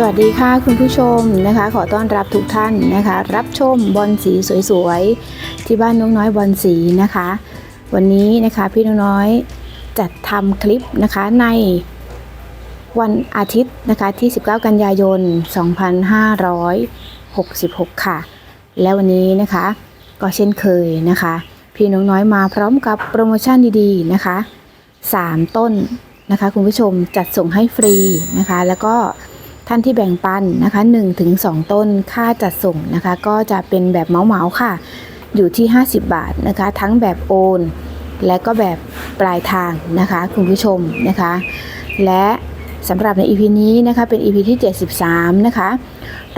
สวัสดีค่ะคุณผู้ชมนะคะ ขอต้อนรับทุกท่านนะคะ รับชมบอลสีสวยๆ ที่บ้านน้องน้อยบอลสีนะคะ วันนี้นะคะพี่น้องน้อยจัดทำคลิปนะคะในวันอาทิตย์นะคะที่ 19 กันยายน 2566 ค่ะ และวันนี้นะคะก็เช่นเคยนะคะ พี่น้องน้อยมาพร้อมกับโปรโมชั่นดีๆนะคะ 3 ต้นนะคะคุณผู้ชมจัดส่งให้ฟรีนะคะ แล้วก็ ท่านที่แบ่งปันนะคะ1ถึง2ต้นค่าจัดส่งนะคะ ก็จะเป็นแบบเหมาค่ะ อยู่ที่ 50 บาทนะคะ ทั้งแบบโอน และก็แบบปลายทางนะคะคุณผู้ชมนะคะ และสำหรับใน EP นี้นะคะเป็น EP ที่ 73 นะคะ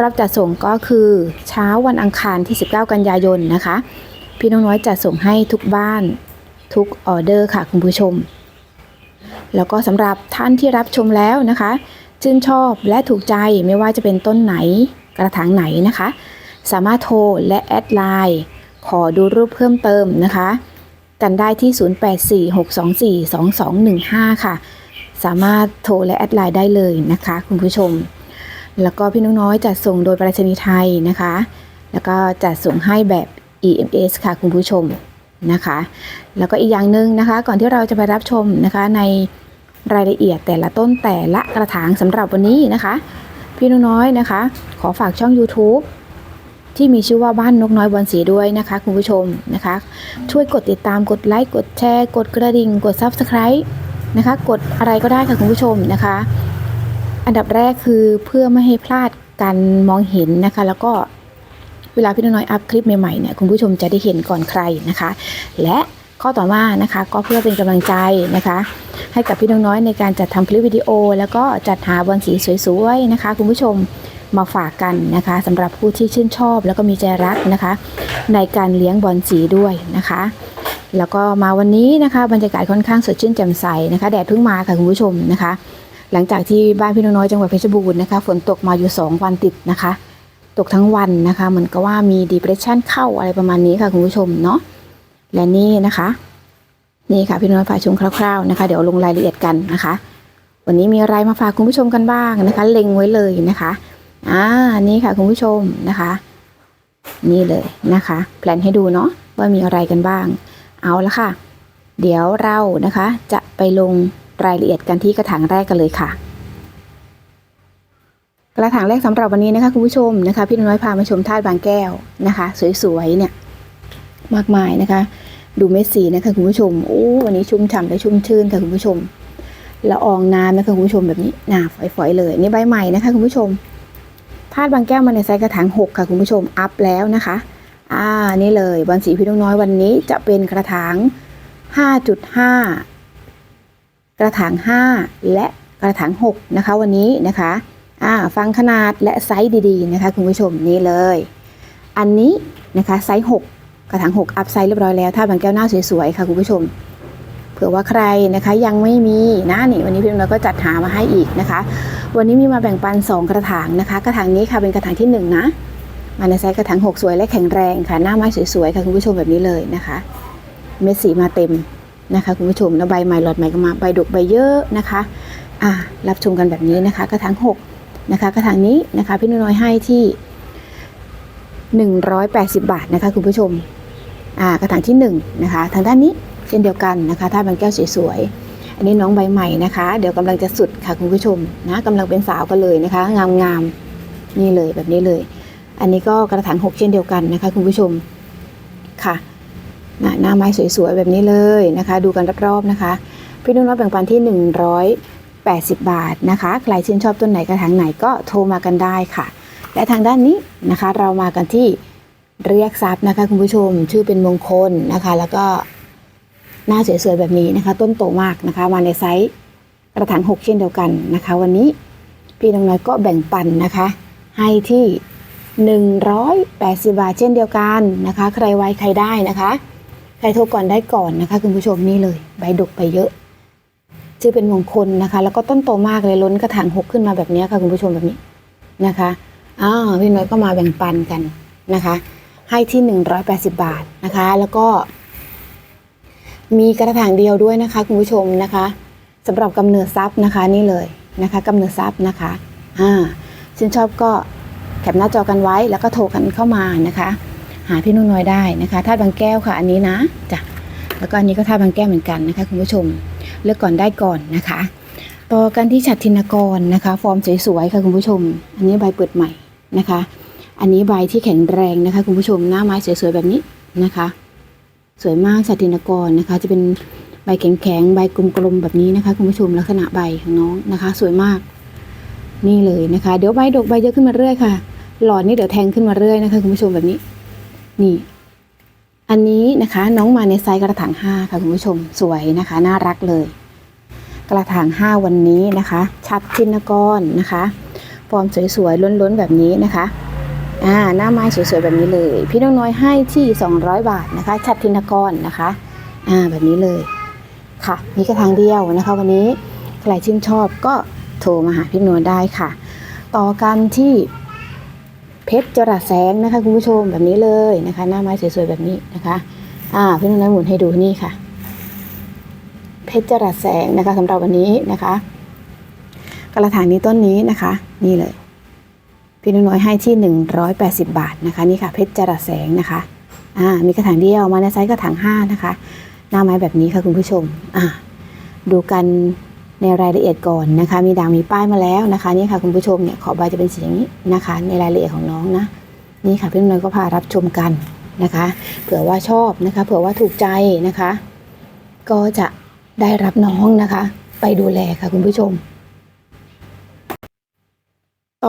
รอบจัดส่งก็คือเช้าวันอังคารที่ 19 กันยายนนะคะ พี่น้องน้อยจัดส่งให้ทุกบ้านทุกออเดอร์ค่ะคุณผู้ชม แล้วก็สำหรับท่านที่รับชมแล้วนะคะ ชื่นชอบและถูกใจไม่ว่าจะเป็นต้นไหนกระถางไหนนะคะ สามารถโทรและแอดไลน์ขอดูรูปเพิ่มเติมนะคะ กันได้ที่ 0846242215 ค่ะ สามารถโทรและแอดไลน์ได้เลยนะคะ คุณผู้ชม แล้วก็พี่น้องน้อยจัดส่งโดยไปรษณีย์ไทยนะคะ แล้วก็จัดส่งให้แบบ EMS ค่ะคุณผู้ชมนะคะ แล้วก็อีกอย่างหนึ่งนะคะ ก่อนที่เราจะไปรับชมนะคะใน รายละเอียดแต่ละต้นแต่ละกระถางสำหรับวันนี้นะคะ พี่น้องน้อยนะคะ ขอฝากช่อง YouTube ที่มีชื่อว่าบ้านนกน้อยบอลสีด้วยนะคะ คุณผู้ชมนะคะ ช่วยกดติดตามกดไลค์กดแชร์กดกระดิ่ง กด Subscribe นะคะ กดอะไรก็ได้ค่ะคุณผู้ชมนะคะ อันดับแรกคือเพื่อไม่ให้พลาดการมองเห็นนะคะ แล้วก็เวลาพี่น้อยอัพคลิปใหม่ๆเนี่ยคุณผู้ชมจะได้เห็นก่อนใครนะคะ และ ข้อต่อมานะคะก็เพื่อเป็นกำลังใจนะคะ ให้กับพี่น้อยในการจัดทำคลิปวิดีโอ แล้วก็จัดหาบอลสีสวยๆนะคะ คุณผู้ชมมาฝากกันนะคะสำหรับผู้ที่ชื่นชอบ แล้วก็มีใจรักนะคะ ในการเลี้ยงบอลสีด้วยนะคะ แล้วก็มาวันนี้นะคะบรรยากาศค่อนข้างสดชื่นแจ่มใสนะคะแดดเพิ่งมาค่ะคุณผู้ชมนะคะ หลังจากที่บ้านพี่น้องน้อยจังหวัดเพชรบูรณ์นะคะฝนตกมาอยู่ 2 วันติดนะคะ ตกทั้งวันนะคะเหมือนกับว่ามี depression เข้าอะไรประมาณนี้ค่ะคุณผู้ชมเนาะ และนี่นะคะ นี่ค่ะพี่น้อยฝ่ายชมคร่าวๆนะคะ เดี๋ยวลงรายละเอียดกันนะคะ วันนี้มีอะไรมาฝากคุณผู้ชมกันบ้างนะคะ เล็งไว้เลยนะคะอ่านี่ค่ะคุณผู้ชมนะคะ นี่เลยนะคะแพลนให้ดูเนาะว่ามีอะไรกันบ้าง เอาละค่ะ เดี๋ยวเรานะคะจะไปลงรายละเอียดกันที่กระถางแรกกันเลยค่ะ กระถางแรกสำหรับวันนี้นะคะคุณผู้ชมนะคะ พี่น้อยพามาชมธาตุบางแก้วนะคะ สวยๆเนี่ยมากมายนะคะ ดูเม็ดสีนะคะคุณผู้ชมโอ้วันนี้ชุ่มฉ่ำและชุ่มชื่นค่ะคุณผู้ชมละอองน้ำนะคะคุณผู้ชมแบบนี้หนาฝอยๆเลยนี่ใบใหม่นะคะคุณผู้ชมธาตุบางแก้วมาในไซส์กระถาง6ค่ะคุณผู้ชมอัพแล้วนะคะอ่านี่เลยบอลสีพี่น้องน้อยวันนี้จะเป็นกระถาง 5.5 กระถาง 5 และกระถาง6นะคะวันนี้นะคะอ่าฟังขนาดและไซส์ดีๆนะคะคุณผู้ชมนี่เลย อันนี้นะคะไซส์6 กระถาง6อัพไซส์เรียบร้อยแล้วถ้าบางแก้วหน้าสวยๆค่ะคุณผู้ชม เผื่อว่าใครนะคะยังไม่มีนะนี่วันนี้พี่น้อยก็จัดหามาให้อีกนะคะ วันนี้มีมาแบ่งปัน 2 กระถางนะคะ กระถางนี้ค่ะเป็นกระถางที่ 1 นะมาในไซส์กระถาง6สวยและแข็งแรงค่ะ หน้าไม้สวยๆค่ะคุณผู้ชมแบบนี้เลยนะคะ เม็ดสีมาเต็มนะคะคุณผู้ชมแล้วใบใหม่หลอดใหม่ก็มาใบดกใบเยอะนะคะอ่ารับชมกันแบบนี้นะคะ กระถาง6นะคะ กระถางนี้นะคะพี่น้อยให้ที่ 180 บาทนะคะคุณผู้ชม กระถางที่1นงนะคะทางด้านนี้เช่นเดียวกันนะคะถ้าบางแก้วสวยๆอันนี้น้องใบใหม่นะคะ เดี๋ยวกำลังจะสุดค่ะคุณผู้ชมนะกำลังเป็นสาวกันเลยนะคะงามๆนี่เลยแบบนี้เลย อันนี้ก็กระถาง6เช่นเดียวกันนะคะคุณผู้ชมค่ะนะหน้าไม้สวยๆแบบนี้เลยนะคะ ดูกันรอบๆนะคะ พี่นุ่นรับแบ่งปันที่ 180 บาทนะคะ ใครชื่นชอบต้นไหนกระถางไหนก็โทรมากันได้ค่ะ และทางด้านนี้นะคะเรามากันที่ เรียกทรัพย์นะคะคุณผู้ชม ชื่อเป็นมงคลนะคะ แล้วก็หน้าสวยๆแบบนี้นะคะ ต้นโตมากนะคะมาในไซส์กระถาง6เช่นเดียวกันนะคะ วันนี้พี่น้องน้อยก็แบ่งปันนะคะ ให้ที่ 180 บาทเช่นเดียวกันนะคะ ใครไวใครได้นะคะ ใครโทรก่อนได้ก่อนนะคะ คุณผู้ชมนี่เลยใบดกไปเยอะ ชื่อเป็นมงคลนะคะ แล้วก็ต้นโตมากเลยล้นกระถางหกขึ้นมาแบบนี้ค่ะคุณผู้ชมแบบนี้นะคะอ่าพี่น้อยก็มาแบ่งปันกันนะคะ ให้ที่ 180 บาทนะคะ แล้วก็มีกระถางเดียวด้วยนะคะคุณผู้ชมนะคะสำหรับกำเนิดทรัพย์นะคะนี่เลยนะคะกำเนิดทรัพย์นะคะอ่าชื่นชอบก็แคปหน้าจอกันไว้แล้วก็โทรกันเข้ามานะคะ หาพี่นุ่นน้อยได้นะคะท่าบางแก้วค่ะอันนี้นะจ้ะแล้วก็อันนี้ก็ท่าบางแก้วเหมือนกันนะคะคุณผู้ชมเลือกก่อนได้ก่อนนะคะ ต่อกันที่ฉัตรธินกรนะคะ ฟอร์มสวยๆค่ะคุณผู้ชม อันนี้ใบเปิดใหม่นะคะ อันนี้ใบที่แข็งแรงนะคะ คุณผู้ชมหน้าไม้สวยๆแบบนี้นะคะ สวยมากฉัตรธินกรนะคะ จะเป็นใบแข็งๆใบกลมๆแบบนี้นะคะ คุณผู้ชมลักษณะใบของน้องนะคะ สวยมาก นี่เลยนะคะ เดี๋ยวใบดกใบเยอะขึ้นมาเรื่อยค่ะ หลอดนี่เดี๋ยวแทงขึ้นมาเรื่อยนะคะ คุณผู้ชมแบบนี้ นี่ อันนี้นะคะ น้องมาในไซส์กระถางห้าค่ะคุณผู้ชมสวยนะคะ น่ารักเลย กระถางห้าวันนี้นะคะ ชัดชินกรนะคะฟอร์มสวยๆล้นๆแบบนี้นะคะ อ่าหน้าไม้สวยๆแบบนี้เลย พี่น้องน้อยให้ที่ 200 บาทนะคะชัดทินกรนะคะอ่าแบบนี้เลยค่ะมีกระถางเดียวนะคะ วันนี้ใครชื่นชอบก็โทรมาหาพี่นวลได้ค่ะ ต่อกันที่เพชรจระแสงนะคะคุณผู้ชมแบบนี้เลยนะคะ หน้าไม้สวยๆแบบนี้นะคะอ่าพี่น้องน้อยหมุนให้ดูนี่ค่ะ เพชรจระแสงนะคะสำหรับวันนี้นะคะ กระถางนี้ต้นนี้นะคะ นี่เลย พี่น้อยให้ที่ 180 บาทนะคะนี่ค่ะเพชรจระแสงนะคะอ่ามีกระถางเดียวมาในไซส์กระถาง5นะคะหน้าไม้แบบนี้ค่ะคุณผู้ชมอ่าดูกันในรายละเอียดก่อนนะคะ มีด่างมีป้ายมาแล้วนะคะนี่ค่ะคุณผู้ชมเนี่ยขอบใบจะเป็นสีอย่างนี้นะคะ ในรายละเอียดของน้องนะนี่ค่ะพี่น้อยก็พารับชมกันนะคะ เผื่อว่าชอบนะคะ เผื่อว่าถูกใจนะคะ ก็จะได้รับน้องนะคะ ไปดูแลค่ะคุณผู้ชม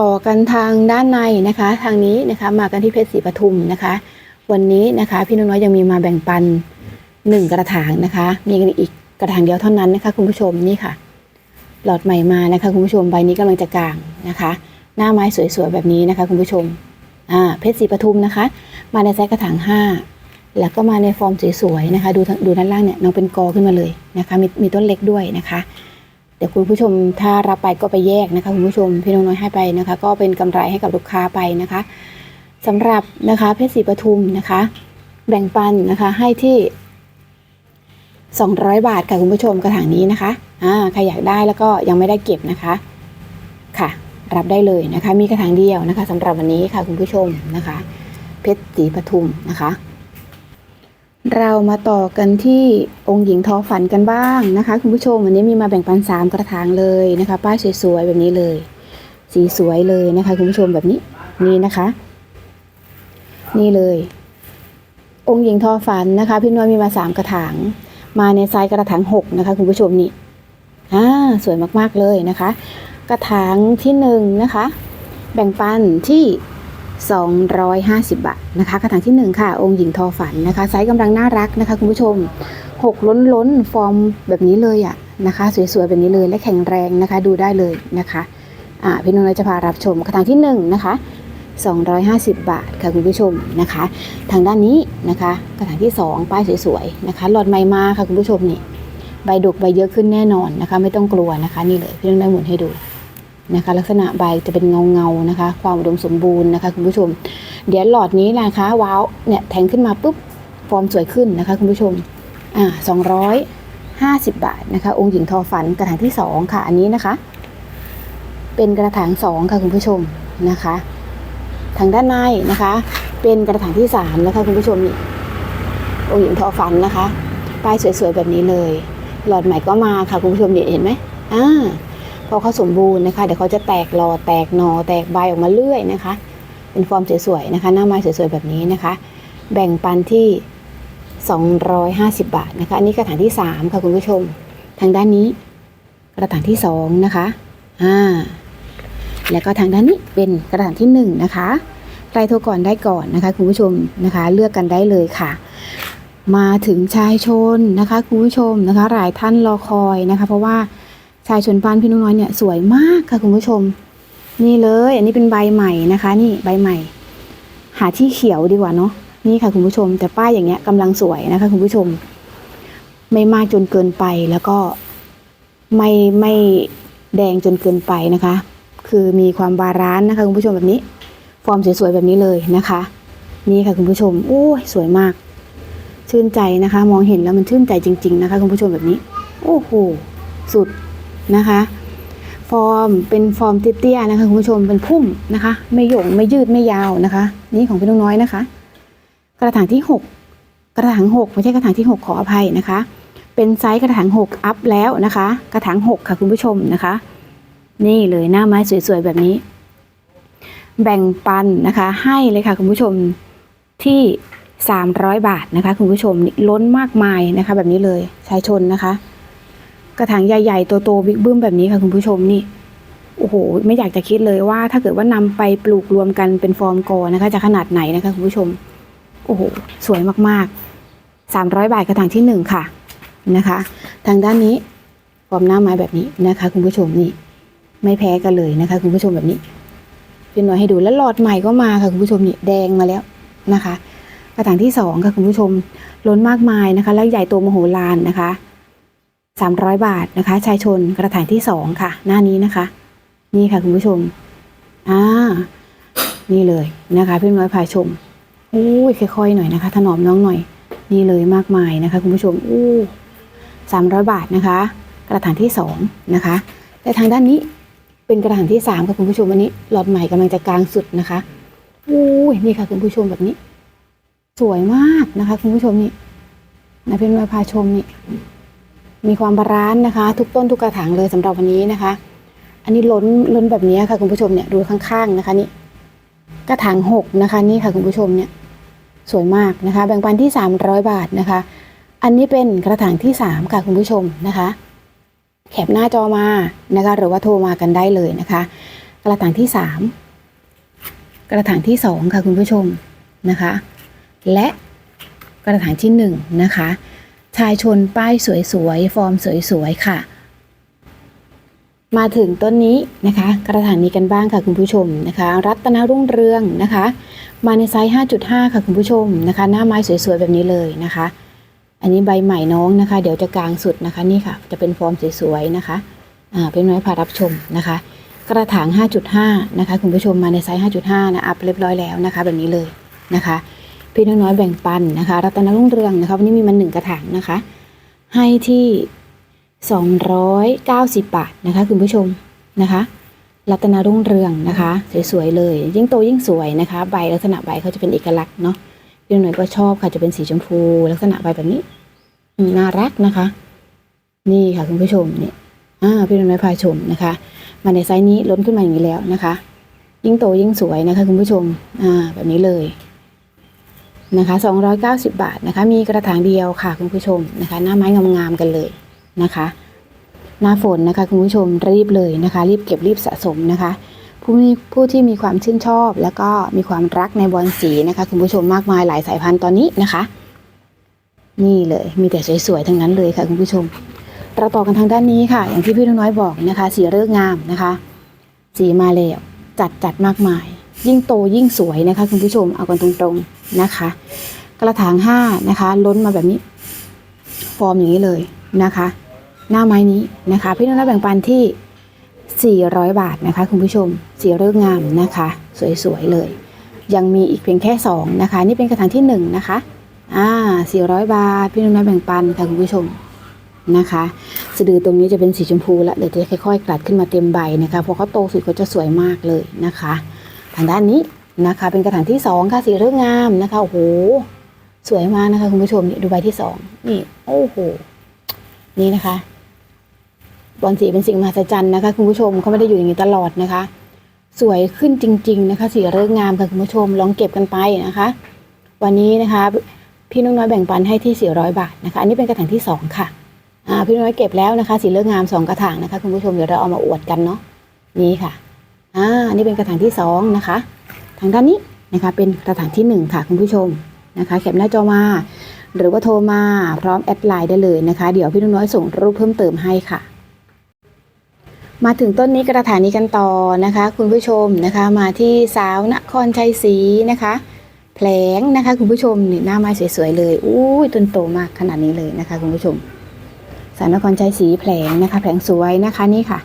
ต่อกันทางด้านในนะคะ ทางนี้นะคะมากันที่เพชรศรีปทุมนะคะ วันนี้นะคะ พี่น้อยๆยังมีมาแบ่งปันหนึ่งกระถางนะคะ มีกันอีกกระถางเดียวเท่านั้นนะคะ คุณผู้ชมนี่ค่ะ หลอดใหม่มานะคะ คุณผู้ชมใบนี้กำลังจะกลางนะคะ หน้าไม้สวยๆแบบนี้นะคะ คุณผู้ชมอ่าเพชรศรีปทุมนะคะ มาในไซส์กระถางห้าแล้วก็มาในฟอร์มสวยๆนะคะ ดูดูด้านล่างเนี่ยน้องเป็นกอขึ้นมาเลยนะคะ มีมีต้นเล็กด้วยนะคะ ดี๋ยวคุณผู้ชมถ้ารับไปก็ไปแยกนะคะคุณผู้ชมพี่น้องน้อยให้ไปนะคะ ก็เป็นกำไรให้กับลูกค้าไปนะคะสำหรับนะคะเพชรศรีปทุมนะคะ แบ่งปันนะคะให้ที่ 200 บาทค่ะคุณผู้ชมกระถางนี้นะคะอ่าใครอยากได้แล้วก็ยังไม่ได้เก็บนะคะค่ะ รับได้เลยนะคะ มีกระถางเดียวนะคะสำหรับวันนี้ค่ะคุณผู้ชมนะคะ เพชรศรีปทุมนะคะ เรามาต่อกันที่องค์หญิงทอฝันกันบ้างนะคะ คุณผู้ชมวันนี้มีมาแบ่งปันสามกระถางเลยนะคะ ป้ายสวยๆแบบนี้เลย สีสวยเลยนะคะ คุณผู้ชมแบบนี้นี่นะคะ นี่เลย องค์หญิงทอฝันนะคะ พี่นวลมีมาสามกระถาง มาในไซส์กระถางหกนะคะ คุณผู้ชมนี่อ่าสวยมากๆเลยนะคะ กระถางที่หนึ่งนะคะ แบ่งปันที่ 250 บาทนะคะกระถางที่ 1 ค่ะ องค์หญิงทอฝันนะคะไซส์กำลังน่ารักนะคะคุณผู้ชม 6 ล้นล้นฟอร์มแบบนี้เลยอะนะคะ สวยๆ แบบนี้เลยและแข็งแรงนะคะ ดูได้เลยนะคะอ่าพี่น้องจะพารับชมกระถางที่ 1 นะคะ 250 บาทค่ะคุณผู้ชมนะคะ ทางด้านนี้นะคะกระถางที่ 2 ป้ายสวยๆนะคะหลอดไม้มาค่ะคุณผู้ชมนี่ใบดกใบเยอะขึ้นแน่นอนนะคะ ไม่ต้องกลัวนะคะ นี่เลยพี่น้องได้หมุนให้ดู นะคะ ลักษณะใบจะเป็นเงาเงานะคะ ความอุดมสมบูรณ์นะคะคุณผู้ชม เดี๋ยวหลอดนี้นะคะว้าวเนี่ยแทงขึ้นมาปุ๊บฟอร์มสวยขึ้นนะคะคุณผู้ชมอ่าสองร้อยห้าสิบบาทนะคะ องค์หญิงทอฝันกระถางที่สองค่ะ อันนี้นะคะ เป็นกระถางสองค่ะคุณผู้ชมนะคะ ทางด้านในนะคะ เป็นกระถางที่สามนะคะคุณผู้ชมนี่องค์หญิงทอฝันนะคะป้ายสวยๆแบบนี้เลย หลอดใหม่ก็มาค่ะคุณผู้ชมเนี่ยเห็นไหมอ่า พอเขาสมบูรณ์นะคะเดี๋ยวเขาจะแตกหลอแตกหนอแตกใบออกมาเรื่อยนะคะ เป็นฟอร์มสวยๆนะคะ หน้าไม้สวยๆแบบนี้นะคะ แบ่งปันที่ 250 บาทนะคะอันนี้กระถางที่ 3 ค่ะคุณผู้ชม ทางด้านนี้กระถางที่ 2 นะคะอ่าแล้วก็ทางด้านนี้เป็นกระถางที่ 1 นะคะใครโทรก่อนได้ก่อนนะคะคุณผู้ชมนะคะ เลือกกันได้เลยค่ะ มาถึงชายชนนะคะคุณผู้ชมนะคะ หลายท่านรอคอยนะคะ เพราะว่า ชายชนปานพี่นุ้งน้อยเนี่ยสวยมากค่ะคุณผู้ชม นี่เลย อันนี้เป็นใบใหม่นะคะ นี่ใบใหม่ หาที่เขียวดีกว่าเนาะนี่ค่ะคุณผู้ชม แต่ป้ายอย่างเงี้ยกำลังสวยนะคะ คุณผู้ชม ไม่มากจนเกินไปแล้วก็ไม่ไม่แดงจนเกินไปนะคะ คือมีความบาลานนะคะคุณผู้ชมแบบนี้ ฟอร์มสวยๆแบบนี้เลยนะคะ นี่ค่ะคุณผู้ชมโอ้ยสวยมาก ชื่นใจนะคะ มองเห็นแล้วมันชื่นใจจริง ๆ นะคะ คุณผู้ชมแบบนี้ โอ้โหสุด นะคะ ฟอร์มเป็นฟอร์มเตี้ยๆนะคะคุณผู้ชมเป็นพุ่มนะคะ ไม่หย่งไม่ยืดไม่ยาวนะคะ นี่ของพี่น้องน้อยนะคะ กระถางที่ 6 กระถาง6ไม่ใช่กระถางที่ 6 ขออภัยนะคะ เป็นไซส์กระถาง6อัพแล้วนะคะ กระถาง6ค่ะคุณผู้ชมนะคะ นี่เลยหน้าไม้สวยๆแบบนี้ แบ่งปันนะคะ ให้เลยค่ะคุณผู้ชมที่300 บาทนะคะคุณผู้ชมล้นมากมายนะคะ แบบนี้เลยชายชนนะคะ กระถางใหญ่ๆ ตัวโตบิ๊กบึ้มแบบนี้ค่ะคุณผู้ชมนี่ โอ้โห ไม่อยากจะคิดเลยว่า ถ้าเกิดว่านำไปปลูกรวมกันเป็นฟอร์มกอนะคะ จะขนาดไหนนะคะคุณผู้ชม โอ้โห สวยมากๆ 300 บาทกระถางที่หนึ่งค่ะนะคะ ทางด้านนี้ฟอร์มหน้าไม้แบบนี้นะคะ คุณผู้ชมนี่ ไม่แพ้กันเลยนะคะ คุณผู้ชมแบบนี้เป็นหน่อยให้ดูแล้วหลอดใหม่ก็มาค่ะคุณผู้ชมนี่แดงมาแล้วนะคะ กระถางที่สองค่ะคุณผู้ชมล้นมากมายนะคะ และใหญ่โตมโหฬารนะคะ สามร้อยบาทนะคะ ชายชนกระถางที่สองค่ะ หน้านี้นะคะ นี่ค่ะคุณผู้ชมอ่านี่เลยนะคะพี่น้อยพาชมอู้ยค่อยๆหน่อยนะคะ ถนอมน้องหน่อย นี่เลยมากมายนะคะ คุณผู้ชมอู้สามร้อยบาทนะคะ กระถางที่สองนะคะแต่ทางด้านนี้เป็นกระถางที่สามค่ะคุณผู้ชมวันนี้หลอดใหม่กำลังจะกลางสุดนะคะอู้ยนี่ค่ะคุณผู้ชมแบบนี้ สวยมากนะคะ คุณผู้ชมนี่นะเป็นมาพาชมนี่ มีความบาลานซ์นะคะ ทุกต้นทุกกระถางเลยสำหรับวันนี้นะคะ อันนี้ล้นล้นแบบนี้ค่ะคุณผู้ชมเนี่ยดูข้างๆนะคะนี่กระถางหกนะคะนี่ค่ะคุณผู้ชมเนี่ยสวยมากนะคะ แบ่งปันที่สามร้อยบาทนะคะ อันนี้เป็นกระถางที่สามค่ะคุณผู้ชมนะคะ แคปหน้าจอมานะคะ หรือว่าโทรมากันได้เลยนะคะ กระถางที่สามกระถางที่สองค่ะคุณผู้ชมนะคะ และกระถางที่หนึ่งนะคะ ชายชนป้ายสวยๆ ฟอร์มสวยๆ ค่ะ มาถึงต้นนี้นะคะ กระถางนี้กันบ้างค่ะคุณผู้ชมนะคะ รัตนรุ่งเรืองนะคะ มาในไซส์ 5.5 ค่ะคุณผู้ชมนะคะ หน้าไม้สวยๆ แบบนี้เลยนะคะ อันนี้ใบใหม่น้องนะคะ เดี๋ยวจะกลางสุดนะคะนี่ค่ะ จะเป็นฟอร์มสวยๆ นะคะอ่าเป็นไม้พารับชมนะคะ กระถาง 5.5 นะคะคุณผู้ชมมาในไซส์ 5.5 นะอัพเรียบร้อยแล้วนะคะ แบบนี้เลยนะคะ พี่น้อยแบ่งปันนะคะ รัตนรุ่งเรืองนะคะวันนี้มีมันหนึ่งกระถางนะคะ ให้ที่ 290 บาทนะคะคุณผู้ชมนะคะ รัตนรุ่งเรืองนะคะ สวยๆเลย ยิ่งโตยิ่งสวยนะคะ ใบลักษณะใบเขาจะเป็นเอกลักษณ์เนาะพี่น้อยก็ชอบค่ะจะเป็นสีชมพู ลักษณะใบแบบนี้น่ารักนะคะ นี่ค่ะคุณผู้ชมเนี่ยอ่าพี่น้อยพาชมนะคะ มาในไซส์นี้ล้นขึ้นมาอย่างนี้แล้วนะคะ ยิ่งโตยิ่งสวยนะคะคุณผู้ชมอ่าแบบนี้เลย นะคะ290 บาทนะคะ มีกระถางเดียวค่ะคุณผู้ชมนะคะ หน้าไม้งามๆกันเลยนะคะ หน้าฝนนะคะคุณผู้ชมรีบเลยนะคะ รีบเก็บรีบสะสมนะคะ ผู้มีผู้ที่มีความชื่นชอบ แล้วก็มีความรักในบอลสีนะคะ คุณผู้ชมมากมายหลายสายพันธุ์ตอนนี้นะคะ นี่เลยมีแต่สวยๆทั้งนั้นเลยค่ะคุณผู้ชมเราต่อกันทางด้านนี้ค่ะ อย่างที่พี่น้อยบอกนะคะ สีเริกษ์งามนะคะ สีมาแล้วจัดจัดมากมาย ยิ่งโตยิ่งสวยนะคะคุณผู้ชมเอากันตรงๆนะคะ กระถางห้านะคะ ล้นมาแบบนี้ ฟอร์มอย่างนี้เลยนะคะ หน้าไม้นี้นะคะ พี่น้องรับแบ่งปันที่ 400 บาทนะคะ คุณผู้ชมสีเริกษ์งามนะคะ สวยๆเลย ยังมีอีกเพียงแค่ 2 นะคะ นี่เป็นกระถางที่ 1 นะคะอ่า400 บาท พี่น้องรับแบ่งปันค่ะคุณผู้ชมนะคะสะดือตรงนี้จะเป็นสีชมพูละเดี๋ยวจะค่อยๆกลัดขึ้นมาเต็มใบนะคะพอเขาโตสุดเขาจะสวยมากเลยนะคะ ทางด้านนี้นะคะ เป็นกระถางที่สองค่ะสีเรื่องงามนะคะโอ้โหสวยมากนะคะคุณผู้ชมนี่ดูใบที่สองนี่โอ้โหนี่นะคะบอลสีเป็นสิ่งมหัศจรรย์นะคะคุณผู้ชมเขาไม่ได้อยู่อย่างนี้ตลอดนะคะ สวยขึ้นจริง ๆ นะคะสีเรื่องงามค่ะคุณผู้ชมลองเก็บกันไปนะคะ วันนี้นะคะพี่น้องน้อยแบ่งปันให้ที่ 400 บาทนะคะ อันนี้เป็นกระถางที่สองค่ะพี่น้อยเก็บแล้วนะคะ สีเรื่องงามสองกระถางนะคะ คุณผู้ชมเดี๋ยวเราเอามาอวดกันเนาะนี่ค่ะ อ่าอันนี้เป็นกระถางที่สองนะคะ ทางด้านนี้นะคะเป็นกระถางที่หนึ่งค่ะคุณผู้ชมนะคะแคปหน้าจอมา หรือว่าโทรมาพร้อมแอดไลน์ได้เลยนะคะ เดี๋ยวพี่น้อยส่งรูปเพิ่มเติมให้ค่ะ มาถึงต้นนี้กระถางนี้กันต่อนะคะ คุณผู้ชมนะคะมาที่สาวนครชัยศรีนะคะแผลงนะคะคุณผู้ชมนี่หน้าไม้สวยๆเลยอุ้ยต้นโตมากขนาดนี้เลยนะคะ คุณผู้ชม สาวนครชัยศรีแผลงนะคะ แผลงสวยนะคะนี่ค่ะ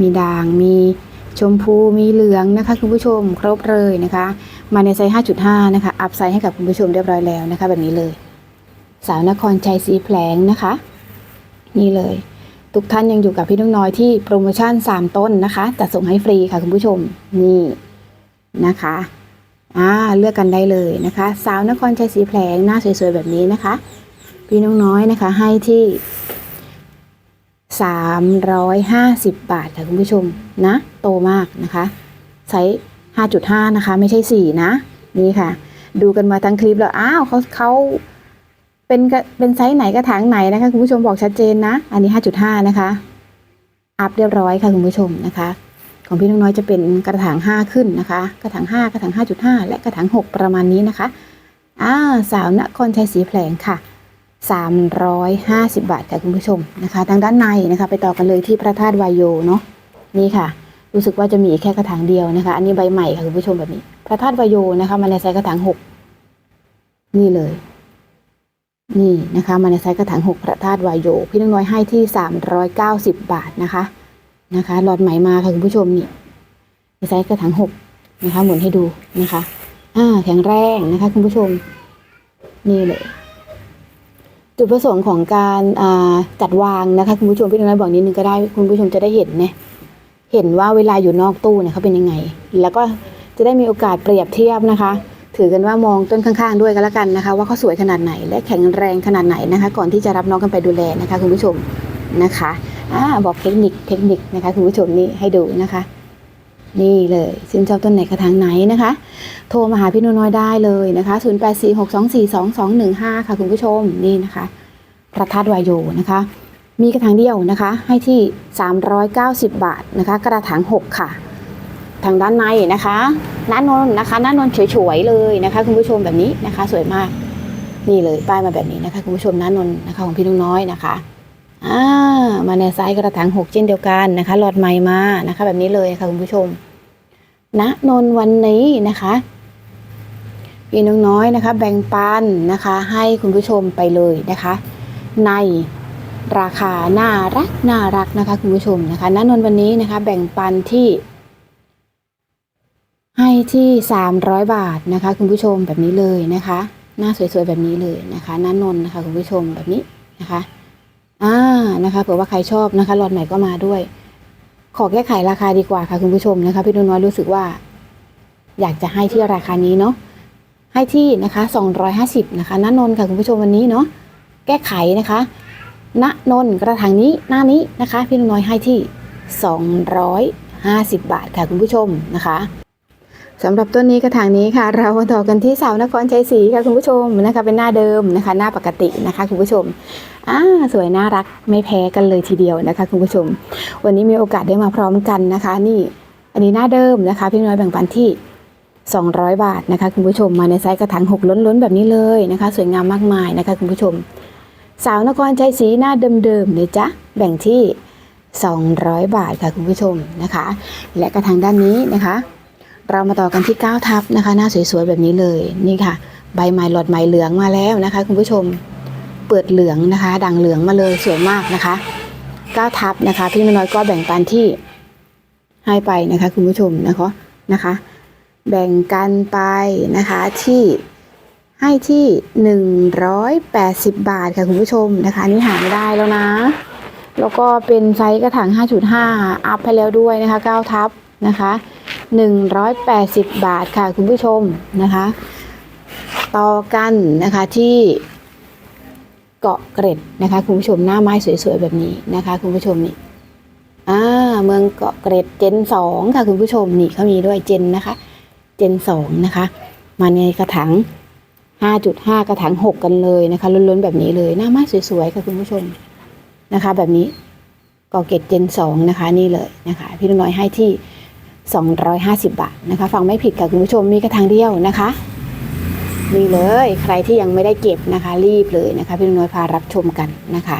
มีด่างมี ชมพูมีเหลืองนะคะคุณผู้ชมครบเลยนะคะ มาในไซส์ 5.5 นะคะ อัพไซส์ให้กับคุณผู้ชมเรียบร้อยแล้วนะคะ แบบนี้เลย สาวนครชัยศรีแผลงนะคะ นี่เลย ทุกท่านยังอยู่กับพี่น้องน้อยที่โปรโมชั่น 3 ต้นนะคะจัดส่งให้ฟรีค่ะคุณผู้ชมนี่นะคะอ่าเลือกกันได้เลยนะคะ สาวนครชัยศรีแผลงหน้าสวยๆแบบนี้นะคะ พี่น้องน้อยนะคะ ให้ที่ 350 บาทค่ะคุณผู้ชมนะ โตมากนะคะไซส์5.5 นะคะ ไม่ใช่ 4 นะ นี่ค่ะ ดูกันมาทั้งคลิปแล้ว อ้าวเขาเขาเป็นกระเป็นไซส์ไหนกระถางไหนนะคะ คุณผู้ชมบอกชัดเจนนะ อันนี้ 5.5 นะคะ อัพเรียบร้อยค่ะคุณผู้ชมนะคะ ของพี่น้องน้อยจะเป็นกระถาง 5 ขึ้นนะคะ กระถาง 5 กระถาง 5.5 และกระถาง 6 ประมาณนี้นะคะอ่าสาวนครชัยศรีแผลงค่ะ 350 บาทค่ะคุณผู้ชมนะคะ ทางด้านในนะคะ ไปต่อกันเลยที่พระธาตุวายโยเนาะนี่ค่ะ รู้สึกว่าจะมีแค่กระถางเดียวนะคะ อันนี้ใบใหม่ค่ะคุณผู้ชมแบบนี้ พระธาตุวายโยนะคะมาในไซส์กระถางหกนี่เลย นี่นะคะมาในไซส์กระถางหกพระธาตุวายโย พี่น้องน้อยให้ที่ 390 บาทนะคะนะคะหลอดไหมมาค่ะคุณผู้ชมนี่ในไซส์กระถางหกนะคะหมุนให้ดูนะคะอ่าแข็งแรงนะคะคุณผู้ชม นี่เลย จุดประสงค์ของการจัดวางนะคะคุณผู้ชมพี่น้องน้อยบอกนิดนึงก็ได้คุณผู้ชมจะได้เห็นเนี่ยเห็นว่าเวลาอยู่นอกตู้เนี่ยเขาเป็นยังไง แล้วก็จะได้มีโอกาสเปรียบเทียบนะคะ ถือกันว่ามองต้นข้างๆ ด้วยกันแล้วกันนะคะ ว่าเขาสวยขนาดไหนและแข็งแรงขนาดไหนนะคะ ก่อนที่จะรับน้องกันไปดูแลนะคะ คุณผู้ชมนะคะอ่าบอกเทคนิคเทคนิคนะคะคุณผู้ชมนี่ให้ดูนะคะ นี่เลยชื่นชอบต้นไหนกระถางไหนนะคะ โทรมาหาพี่น้อยได้เลยนะคะ0846242215 ค่ะคุณผู้ชมนี่นะคะพระธาตุวายโยนะคะ มีกระถางเดียวนะคะ ให้ที่ 390 บาทนะคะ กระถาง 6 ค่ะ ทางด้านในนะคะน้านนนะคะน้านนเฉยๆเลยนะคะ คุณผู้ชมแบบนี้นะคะ สวยมากนี่เลยป้ายมาแบบนี้นะคะ คุณผู้ชมน้านนนะคะของพี่น้องน้อยนะคะ อ่ามาในไซส์กระถาง6เช่นเดียวกันนะคะ หลอดใหม่มานะคะ แบบนี้เลยค่ะคุณผู้ชมณนนท์วันนี้นะคะพี่น้องน้อยนะคะ แบ่งปันนะคะ ให้คุณผู้ชมไปเลยนะคะ ในราคาน่ารักน่ารักนะคะคุณผู้ชมนะคะณนนท์วันนี้นะคะ แบ่งปันที่ ให้ที่ 300 บาทนะคะ คุณผู้ชมแบบนี้เลยนะคะ หน้าสวยๆแบบนี้เลยนะคะณนนท์นะคะคุณผู้ชมแบบนี้นะคะ อ่านะคะเผื่อว่าใครชอบนะคะหลอดใหม่ก็มาด้วย ขอแก้ไขราคาดีกว่าค่ะคุณผู้ชมนะคะพี่นุ่นน้อยรู้สึกว่า อยากจะให้ที่ราคานี้เนาะให้ที่นะคะ 250 นะคะณนนท์ค่ะคุณผู้ชมวันนี้เนาะแก้ไขนะคะณนนท์กระถางนี้หน้านี้นะคะ พี่นุ่นน้อยให้ที่ 250 บาทค่ะคุณผู้ชมนะคะ สำหรับต้นนี้กระถางนี้ค่ะ เราต่อกันที่สาวนครชัยศรีค่ะคุณผู้ชมนะคะ เป็นหน้าเดิมนะคะ หน้าปกตินะคะ คุณผู้ชมอ่าสวยน่ารักไม่แพ้กันเลยทีเดียวนะคะ คุณผู้ชม วันนี้มีโอกาสได้มาพร้อมกันนะคะ นี่ อันนี้หน้าเดิมนะคะ พี่น้อยแบ่งปันที่ 200 บาทนะคะ คุณผู้ชมมาในไซส์กระถางหกล้นๆ แบบนี้เลยนะคะ สวยงามมากมายนะคะ คุณผู้ชม สาวนครชัยศรีหน้าเดิมๆเลยจ้ะแบ่งที่ 200 บาทค่ะคุณผู้ชมนะคะ และกระถางด้านนี้นะคะ เรามาต่อกันที่9ทับนะคะ หน้าสวยๆแบบนี้เลยนี่ค่ะ ใบไม้หลอดไม้เหลืองมาแล้วนะคะ คุณผู้ชมเปิดเหลืองนะคะดังเหลืองมาเลยสวยมากนะคะ9ทับนะคะ พี่น้อยก็แบ่งปันที่ให้ไปนะคะ คุณผู้ชมนะคะนะคะ แบ่งกันไปนะคะที่ให้ที่ 180 บาทค่ะคุณผู้ชมนะคะนนี่หาไม่ได้แล้วนะ แล้วก็เป็นไซส์กระถาง5.5 อัพไปแล้วด้วยนะคะ9ทับนะคะ 180 บาทค่ะคุณผู้ชมนะคะ ต่อกันนะคะที่เกาะเกร็ดนะคะคุณผู้ชมหน้าไม้สวยๆแบบนี้นะคะ คุณผู้ชมนี่อ่าเมืองเกาะเกร็ดเจนสองค่ะคุณผู้ชมนี่เขามีด้วยเจนนะคะ เจนสองนะคะมาในกระถาง5.5 กระถาง6 กันเลยนะคะล้นๆแบบนี้เลยหน้าไม้สวยๆค่ะคุณผู้ชมนะคะ แบบนี้เกาะเกร็ดเจนสองนะคะ นี่เลยนะคะ พี่น้อยให้ที่ 250 บาทนะคะ ฟังไม่ผิดค่ะคุณผู้ชมมีกระถางเดียวนะคะนี่เลยใครที่ยังไม่ได้เก็บนะคะ รีบเลยนะคะพี่น้อยพารับชมกันนะคะ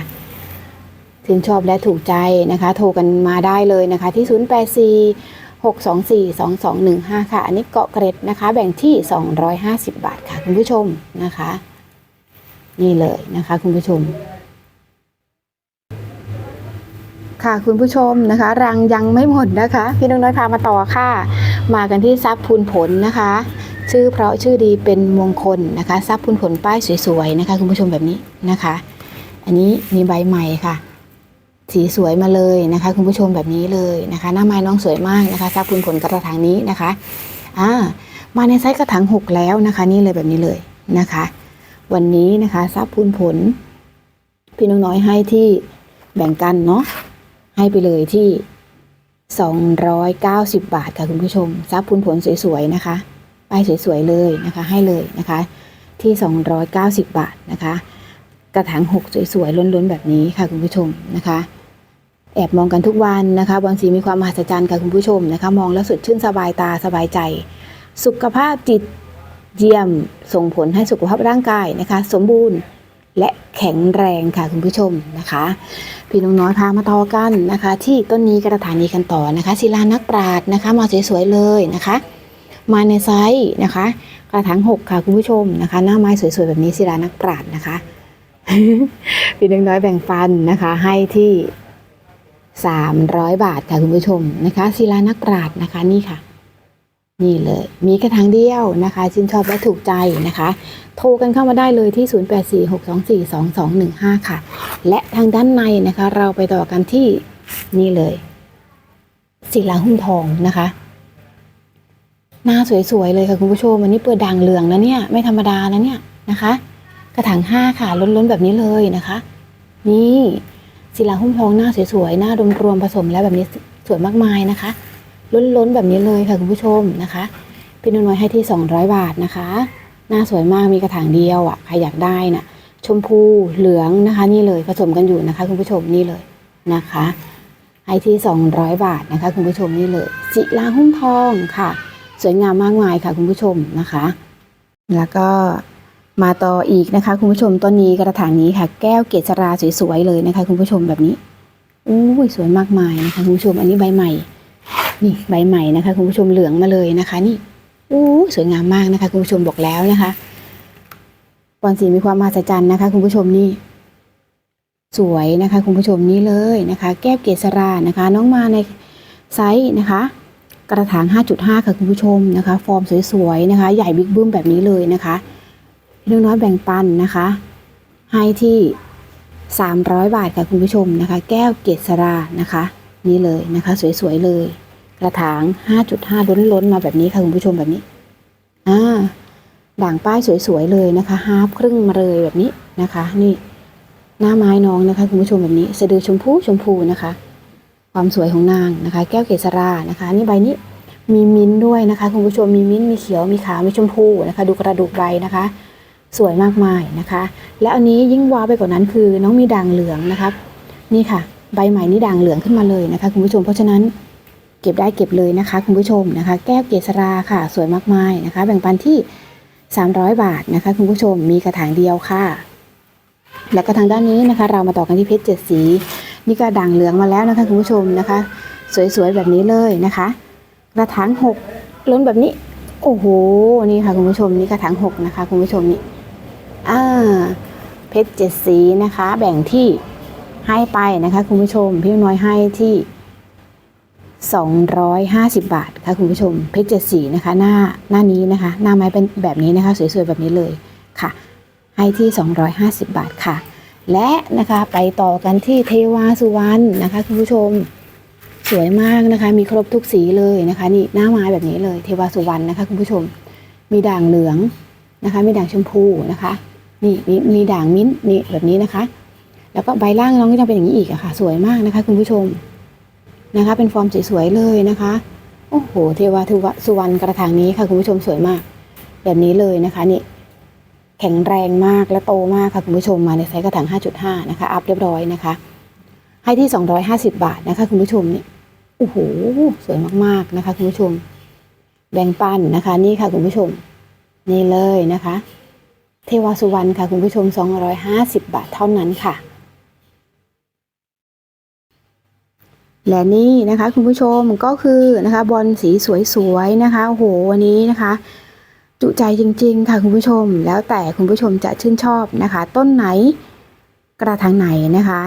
ถึงชอบและถูกใจนะคะ โทรกันมาได้เลยนะคะ ที่ 084 624 2215 ค่ะ อันนี้เกาะเกร็ดนะคะ แบ่งที่ 250 บาทค่ะคุณผู้ชมนะคะ นี่เลยนะคะคุณผู้ชม ค่ะคุณผู้ชมนะคะ รังยังไม่หมดนะคะ พี่น้องน้อยพามาต่อค่ะ มากันที่ทรัพย์พูนผลนะคะ ชื่อเพราะชื่อดีเป็นมงคลนะคะทรัพย์พูนผลป้ายสวยๆนะคะ คุณผู้ชมแบบนี้นะคะ อันนี้มีใบใหม่ค่ะ สีสวยมาเลยนะคะ คุณผู้ชมแบบนี้เลยนะคะ หน้าไม้น้องสวยมากนะคะทราบคุณผลกระถางนี้นะคะอ่ามาในไซส์กระถางหกแล้วนะคะ นี่เลยแบบนี้เลยนะคะ วันนี้นะคะทราบพูนผล พี่น้องน้อยให้ที่แบ่งกันเนาะ ให้ไปเลยที่ 290 บาทค่ะคุณผู้ชมทรัพย์พูนผลสวยๆนะคะป้ายสวยๆเลยนะคะ ให้เลยนะคะ ที่ 290 บาทนะคะ กระถางหกสวยๆล้นๆ แบบนี้ค่ะคุณผู้ชมนะคะ แอบมองกันทุกวันนะคะบางสีมีความมหัศจรรย์ค่ะคุณผู้ชมนะคะ มองแล้วสดชื่นสบายตาสบายใจ สุขภาพจิตเยี่ยมส่งผลให้สุขภาพร่างกายนะคะ สมบูรณ์ และแข็งแรงค่ะคุณผู้ชมนะคะ พี่น้องน้อยพามาต่อกันนะคะ ที่ต้นนี้กระถางนี้กันต่อนะคะศิลานักปราดนะคะ มาสวยๆเลยนะคะ มาในไซส์นะคะ กระถางหกค่ะคุณผู้ชมนะคะ หน้าไม้สวยๆแบบนี้ศิลานักปราดนะคะ พี่น้องน้อยแบ่งฟันนะคะ ให้ที่ 300 บาทค่ะคุณผู้ชมนะคะศิลานักปราดนะคะนี่ค่ะ นี่เลย มีกระถางเดียวนะคะ ชื่นชอบและถูกใจนะคะ โทรกันเข้ามาได้เลยที่ 0846242215 ค่ะ และทางด้านในนะคะ เราไปต่อกันที่นี่เลยศิลาหุ้มทองนะคะ หน้าสวยๆเลยค่ะคุณผู้ชมอันนี้เปิดด่างเหลืองนะเนี่ย ไม่ธรรมดานะเนี่ยนะคะ กระถางห้าค่ะล้นๆแบบนี้เลยนะคะ นี่ศิลาหุ้มทองหน้าสวยๆหน้ารวมๆผสมแล้วแบบนี้สวยมากมายนะคะ ล้นๆแบบนี้เลยค่ะคุณผู้ชมนะคะ พี่น้อยให้ที่ 200 บาทนะคะหน้าสวยมากมีกระถางเดียวอะใครอยากได้น่ะชมพูเหลืองนะคะนี่เลยผสมกันอยู่นะคะ คุณผู้ชมนี่เลยนะคะให้ที่ 200 บาทนะคะ คุณผู้ชมนี่เลยศิลาหุ้มทองค่ะ สวยงามมากมายค่ะ คุณผู้ชมนะคะ แล้วก็มาต่ออีกนะคะ คุณผู้ชมต้นนี้กระถางนี้ค่ะ แก้วเกษราสวยๆเลยนะคะ คุณผู้ชมแบบนี้อู้สวยมากมายนะคะคุณผู้ชมอันนี้ใบใหม่ นี่ใบใหม่นะคะคุณผู้ชมเหลืองมาเลยนะคะนี่อู้สวยงามมากนะคะคุณผู้ชมบอกแล้วนะคะบอลสีมีความมหัศจรรย์นะคะ คุณผู้ชมนี่ สวยนะคะ คุณผู้ชมนี่เลยนะคะ แก้วเกษรานะคะ น้องมาในไซส์นะคะ กระถาง 5.5 ค่ะคุณผู้ชมนะคะ ฟอร์มสวยๆนะคะ ใหญ่บิ๊กบึ้มแบบนี้เลยนะคะเรื่องน้อยแบ่งปันนะคะ ให้ที่ 300 บาทค่ะคุณผู้ชมนะคะ แก้วเกษรานะคะ นี่เลยนะคะ สวยๆเลย ระถาง 5.5 ล้นๆมาแบบนี้ค่ะคุณผู้ชมแบบนี้ อ่า ด่างป้ายสวยๆเลยนะคะฮาร์ฟครึ่งมาเลยแบบนี้นะคะ นี่ หน้าไม้น้องนะคะคุณผู้ชมแบบนี้สะดือชมพูชมพูนะคะ ความสวยของนางนะคะ แก้วเกษรานะคะ นี่ใบนี้มีมิ้นด้วยนะคะคุณผู้ชมมีมิ้นท์มีเขียวมีขาวมีชมพูนะคะ ดูกระดูกใบนะคะ สวยมากมายนะคะ และอันนี้ยิ่งว้าไปกว่านั้นคือน้องมีด่างเหลืองนะครับนี่ค่ะ ใบใหม่นี่ด่างเหลืองขึ้นมาเลยนะคะคุณผู้ชมเพราะฉะนั้น เก็บได้เก็บเลยนะคะคุณผู้ชมนะคะ แก้วเกษราค่ะ สวยมากมายนะคะ แบ่งปันที่ 300 บาทนะคะ คุณผู้ชมมีกระถางเดียวค่ะ แล้วก็ทางด้านนี้นะคะ เรามาต่อกันที่เพชรเจ็ดสี นี่ก็ด่างเหลืองมาแล้วนะคะคุณผู้ชมนะคะ สวยๆแบบนี้เลยนะคะ กระถางหกล้นแบบนี้ โอ้โหนี่ค่ะคุณผู้ชมนี่กระถางหกนะคะคุณผู้ชมนี่อ่าเพชรเจ็ดสีนะคะ แบ่งที่ให้ไปนะคะ คุณผู้ชมพี่น้อยให้ที่ 250 บาทค่ะคุณผู้ชมเพชรเจ็ดสีนะคะหน้าหน้านี้นะคะ หน้าไม้เป็นแบบนี้นะคะ สวยๆแบบนี้เลยค่ะ ให้ที่ 250 บาทค่ะ และนะคะไปต่อกันที่เทวาสุวรรณนะคะคุณผู้ชมสวยมากนะคะ มีครบทุกสีเลยนะคะนี่หน้าไม้แบบนี้เลยเทวาสุวรรณนะคะคุณผู้ชม มีด่างเหลืองนะคะ มีด่างชมพูนะคะ นี่มีมีด่างมิ้นนี่แบบนี้นะคะ แล้วก็ใบล่างน้องก็จะเป็นอย่างนี้อีกอะค่ะ สวยมากนะคะ คุณผู้ชม นะคะ เป็นฟอร์มสวยๆเลยนะคะ โอ้โห เทวาทวะสุวรรณกระถางนี้ค่ะคุณผู้ชมสวยมาก แบบนี้เลยนะคะนี่แข็งแรงมากและโตมากค่ะคุณผู้ชมมาในไซส์กระถาง 5.5 นะคะ อัพเรียบร้อยนะคะ ให้ที่ 250 บาทนะคะ คุณผู้ชมนี่โอ้โหสวยมากๆนะคะ คุณผู้ชม แบ่งปันนะคะ นี่ค่ะคุณผู้ชม นี่เลยนะคะ เทวาสุวรรณค่ะคุณผู้ชม 250 บาทเท่านั้นค่ะ และนี่นะคะคุณผู้ชมก็คือนะคะบอลสีสวยๆนะคะโอ้โหวันนี้นะคะ จุใจจริง ๆ ค่ะคุณผู้ชม แล้วแต่คุณผู้ชมจะชื่นชอบนะคะ ต้นไหนกระถางไหนนะคะ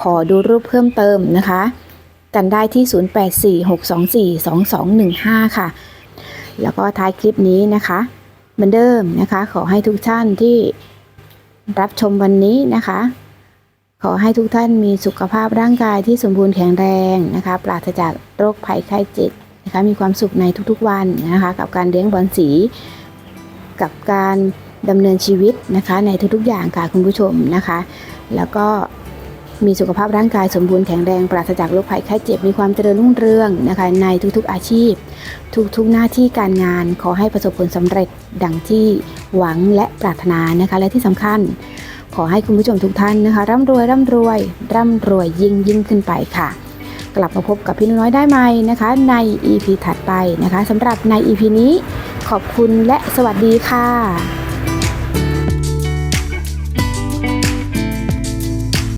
ขอดูรูปเพิ่มเติมนะคะ กันได้ที่ 0846242215 ค่ะ แล้วก็ท้ายคลิปนี้นะคะเหมือนเดิมนะคะ ขอให้ทุกท่านที่รับชมวันนี้นะคะ ขอให้ทุกท่านมีสุขภาพร่างกายที่สมบูรณ์แข็งแรงนะคะ ปราศจากโรคภัยไข้เจ็บนะคะ มีความสุขในทุกๆวันนะคะ กับการเลี้ยงบอลสี กับการดำเนินชีวิตนะคะ ในทุกๆอย่างค่ะคุณผู้ชมนะคะ แล้วก็มีสุขภาพร่างกายสมบูรณ์แข็งแรงปราศจากโรคภัยไข้เจ็บมีความเจริญรุ่งเรืองนะคะ ในทุกๆอาชีพ ทุกๆหน้าที่การงานขอให้ประสบผลสำเร็จดังที่หวังและปรารถนานะคะ และที่สำคัญ ขอให้คุณผู้ชมทุกท่านนะคะร่ำรวยร่ำรวย ร่ำรวยยิ่งยิ่งขึ้นไปค่ะ กลับมาพบกับพี่นุ้ยน้อยได้ไหมนะคะ ใน EP ถัดไปนะคะสำหรับใน EP นี้ขอบคุณและสวัสดีค่ะ